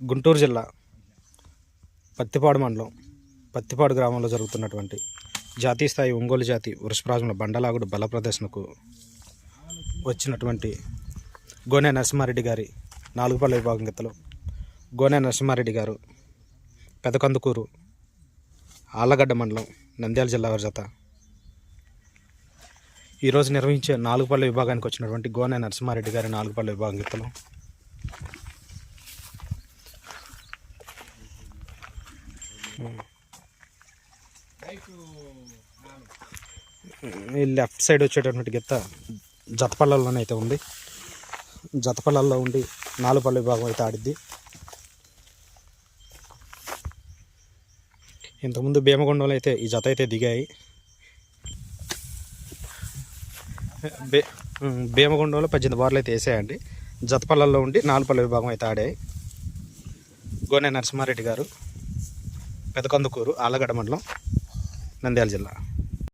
గుంటూరు జిల్లా పత్తిపాడు మండలం పత్తిపాడు గ్రామంలో జరుగుతున్నటువంటి జాతీయ స్థాయి ఒంగోలు జాతి వృషభరాజుల బండలాగుడు బల ప్రదర్శనకు వచ్చినటువంటి గోనె నరసింహారెడ్డి గారి నాలుగుపల్లి విభాగం గీతలో గోనె నరసింహారెడ్డి గారు పెదకందుకూరు ఆళ్ళగడ్డ మండలం నంద్యాల జిల్లా వారి జత. ఈరోజు నిర్వహించే నాలుగుపల్లి విభాగానికి వచ్చినటువంటి గోనె నరసింహారెడ్డి గారి నాలుగుపల్లి విభాగం గీతలో లెఫ్ట్ సైడ్ వచ్చేటటువంటి గిత్త జతపల్లలోనే అయితే ఉంది. జతపల్లల్లో ఉండి నాలుగుపల్లి విభాగం అయితే ఆడిద్ది. ఇంతకుముందు భీమగుండంలో అయితే ఈ జత అయితే దిగాయి. బే భీమగుండంలో పద్దెనిమిది బార్లు అయితే వేసాయండి. జతపల్లల్లో ఉండి నాలుపల్లి విభాగం అయితే ఆడాయి. గోనె నరసింహారెడ్డి గారు. పెదకందుకూరు ఆలగడ్డ మండలం నంద్యాల జిల్లా.